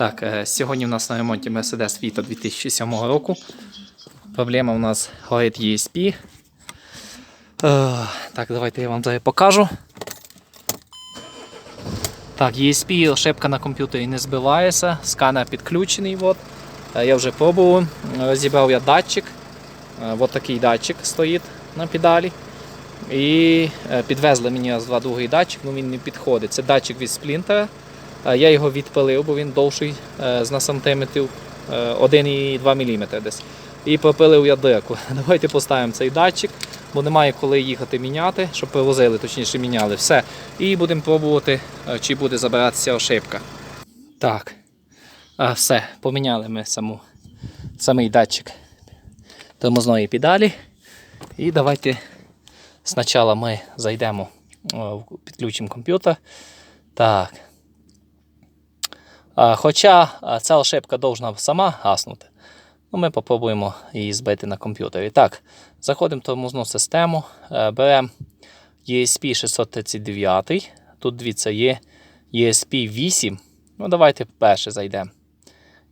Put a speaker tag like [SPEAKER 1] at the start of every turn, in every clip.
[SPEAKER 1] Так, е, сьогодні у нас на ремонті Mercedes Vito 2007 року. Проблема у нас горить ESP. Е, Так, давайте я вам зараз покажу. Так, ESP ошибка на комп'ютері не збивається, сканер підключений. От. Е, Я вже пробував. Розібрав я датчик. От такий датчик стоїть на педалі. І підвезли мені раз два другий датчик, ну він не підходить. Це датчик від сплінтера. Е, Я його відпилив, бо він довший е, з на сантиметрів е, 1,2 мм десь. І пропилив я дирку. Давайте поставимо цей датчик, бо немає коли їхати міняти, щоб привозили, точніше міняли все. І будемо пробувати, е, чи буде забиратися ошибка. Так, все, поміняли ми саму, самий датчик тормозної педалі. І давайте спочатку ми зайдемо, підключимо комп'ютер. Так. Хоча ця ошибка повинна сама гаснути. Ну, ми попробуємо її збити на комп'ютері. Так, заходимо в тормозну систему, беремо ESP 639. Тут дивіться, є ESP 8. Ну, давайте перше зайдемо.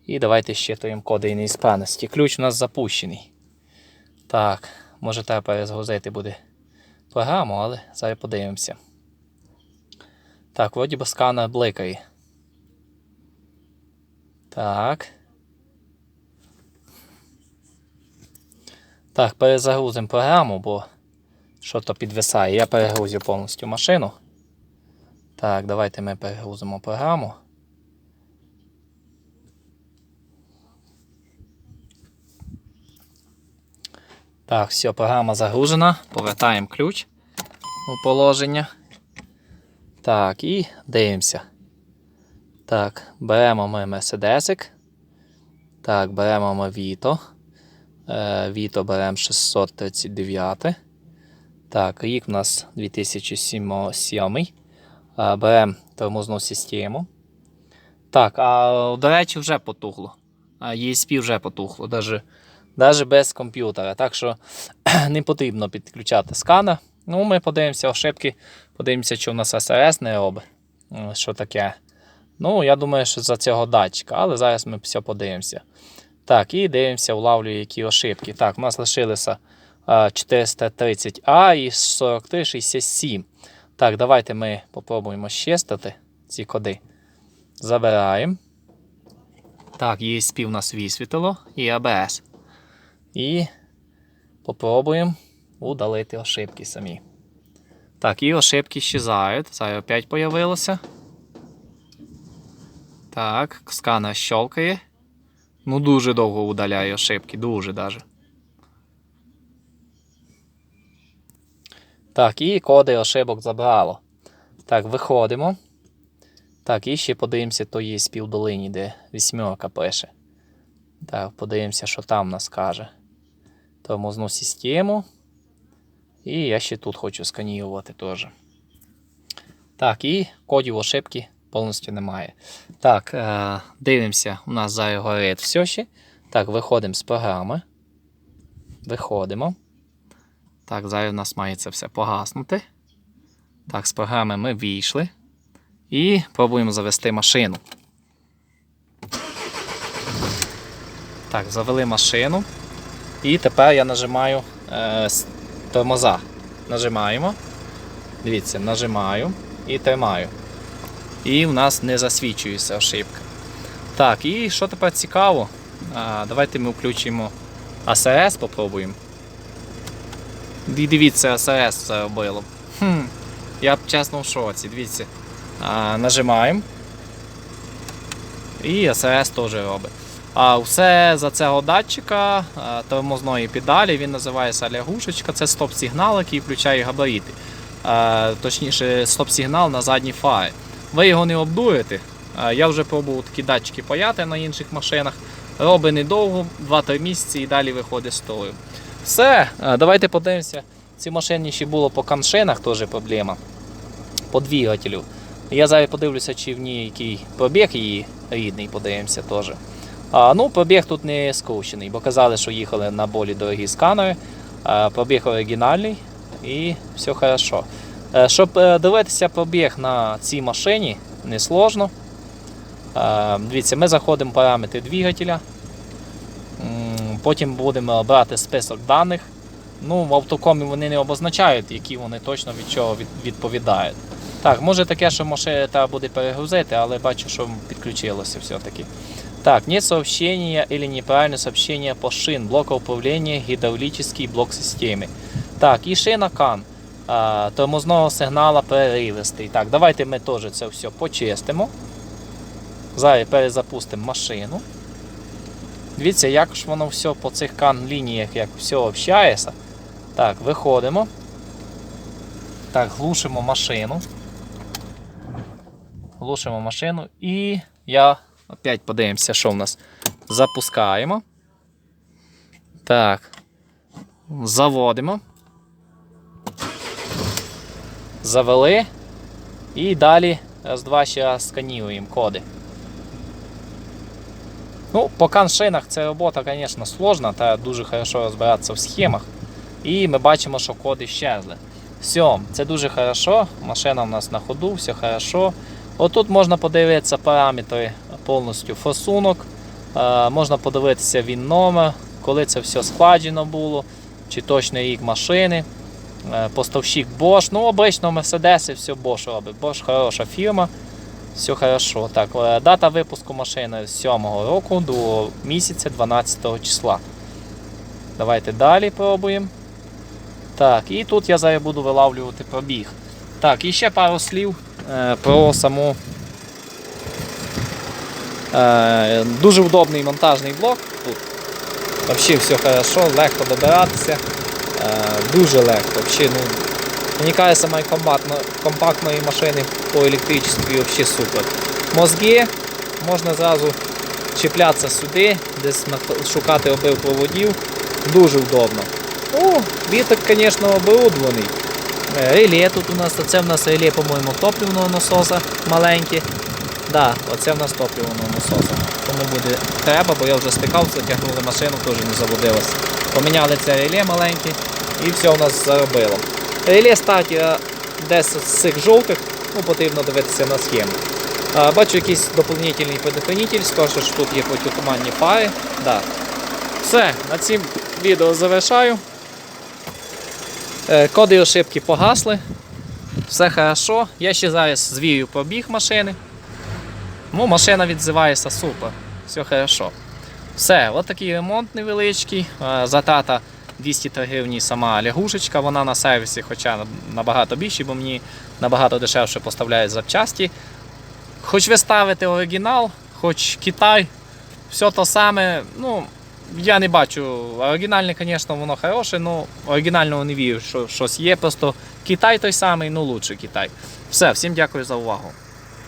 [SPEAKER 1] І давайте щитуємо коди неісправності. Ключ у нас запущений. Так, може треба перезагрузити буде програму, але зараз подивимося. Так, вроді би сканер бликає. Так. Так, перезагрузимо програму, бо що то підвисає. Я перегрузив повністю машину. Так, давайте ми перегрузимо програму. Так, все, програма загружена. Повертаємо ключ у положення. Так, і дивимося. Так, беремо ми Мерседесик. Так, беремо ми Vito. Е, Vito беремо 639. Так, рік у нас 2007. Е, Беремо тормозну систему. Так, а до речі, вже потухло. А ESP вже потухло, навіть без комп'ютера. Так що не потрібно підключати сканер. Ну, ми подивимося ошибки, подивимося, чи у нас СРС не робить. Е, Що таке. Ну, я думаю, що за цього датчика, але зараз ми все подивимося. Так, і дивимося, влавлює, які ошибки. Так, у нас лишилося 430А і 4367. Так, давайте ми попробуємо щистити ці коди. Забираємо. Так, ESP у нас висвітило і ABS. І попробуємо удалити ошибки самі. Так, і ошибки щезають. Зараз опять появилося. Так, сканер щелкає. Ну, дуже довго удаляє ошибки, дуже даже. Так, і коди ошибок забрало. Так, виходимо. Так, і ще подивимося, то є співдолині, де вісьмерка пише. Так, подивимося, що там нас каже. Тормозну систему. І я ще тут хочу сканірувати теж. Так, і кодів ошибки повністю немає. Так, е, дивимося, у нас зараз горить все ще. Так, виходимо з програми. Виходимо. Так, зараз у нас має це все погаснути. Так, з програми ми вийшли. І пробуємо завести машину. Так, завели машину. І тепер я нажимаю е, тормоза. Нажимаємо. Дивіться, нажимаю і тримаю. І в нас не засвічується ошибка. Так, і що тепер цікаво? А, давайте ми включимо АСС, попробуємо. І дивіться, АСС це робило. Хм, я б чесно в шоці. Дивіться. А, нажимаємо. І АСС теж робить. А все за цього датчика тормозної педалі, він називається лягушечка, це стоп-сигнал, який включає габарити. А, точніше, стоп-сигнал на задній фари. Ви його не обдуєте. Я вже пробував такі датчики паяти на інших машинах. Робить недовго, 2-3 місяці і далі виходить з тою. Все, давайте подивимося. Ці машині ще було по каншинах теж проблема. По двигателю. Я зараз подивлюся, чи в ній який пробіг її рідний, подивимося теж. А, ну, пробіг тут не скручений, бо казали, що їхали на болі дорогі сканери. А, пробіг оригінальний і все хорошо. Е, Щоб е, дивитися пробіг на цій машині, несложно. Е, Дивіться, ми заходимо в параметри двигателя. Потім будемо брати список даних. Ну, в автокомі вони не обозначають, які вони точно від чого відповідають. Так, може таке, що машина треба буде перегрузити, але бачу, що підключилося все-таки. Так, нет сообщения или неправильное сообщение по шин, блока управления, гидравлический блок системи. Так, і шина кан. Тормозного сигнала переривистий. Так, давайте ми теж це все почистимо. Зараз перезапустимо машину. Дивіться, як ж воно все по цих кан лініях, як все общається. Так, виходимо. Так, глушимо машину. Глушимо машину і я опять подивимося, що в нас. Запускаємо. Так. Заводимо. Завели. І далі раз, два ще раз скануємо коди. Ну, по каншинах ця робота, звісно, сложна, та дуже хорошо розбиратися в схемах. І ми бачимо, що коди щезли. Все, це дуже хорошо. Машина у нас на ходу, все хорошо. Отут можна подивитися параметри повністю форсунок. Е, можна подивитися він номер, коли це все складено було, чи точний рік машини. Е, поставщик Bosch. Ну, обично Mercedes все Bosch робить. Bosch хороша фірма. Все хорошо. Так, е, дата випуску машини з 7 року до місяця 12 числа. Давайте далі пробуємо. Так, і тут я зараз буду вилавлювати пробіг. Так, і ще пару слів е, про саму. Дуже удобний монтажний блок. Тут взагалі все хорошо, легко добиратися. Е, дуже легко. Взагалі, ну, мені кажеться, самої компактно- компактної машини по електричестві взагалі супер. Мозги можна зразу чіплятися сюди, десь шукати обив проводів. Дуже удобно. Ну, віток, звісно, оборудований. Е, Реле тут у нас, це в нас реле, по-моєму, топливного насоса маленьке. Да, оце в нас топливного насоса. Тому буде треба, бо я вже стикався, тягнули машину, теж не заводилось. Поміняли це реле маленьке і все у нас заробило. Реле стартера десь з цих жовтих, ну потрібно дивитися на схему. Бачу якийсь доповнительний предохранитель, скажу, що тут є протитуманні фари. Да. Все, на цим відео завершаю. Е, Коди і ошибки погасли. Все хорошо. Я ще зараз звірю пробіг машини. Ну, машина відзивається супер. Все хорошо. Все, от такий ремонт невеличкий. Е, Затрата 203 гривні сама лягушечка, вона на сервісі, хоча набагато більше, бо мені набагато дешевше поставляють запчасті. Хоч ви ставите оригінал, хоч Китай, все то саме. Ну, я не бачу. Оригінальне, звісно, воно хороше, але оригінального не вірю, що щось є. Просто Китай той самий, ну лучше Китай. Все, всім дякую за увагу.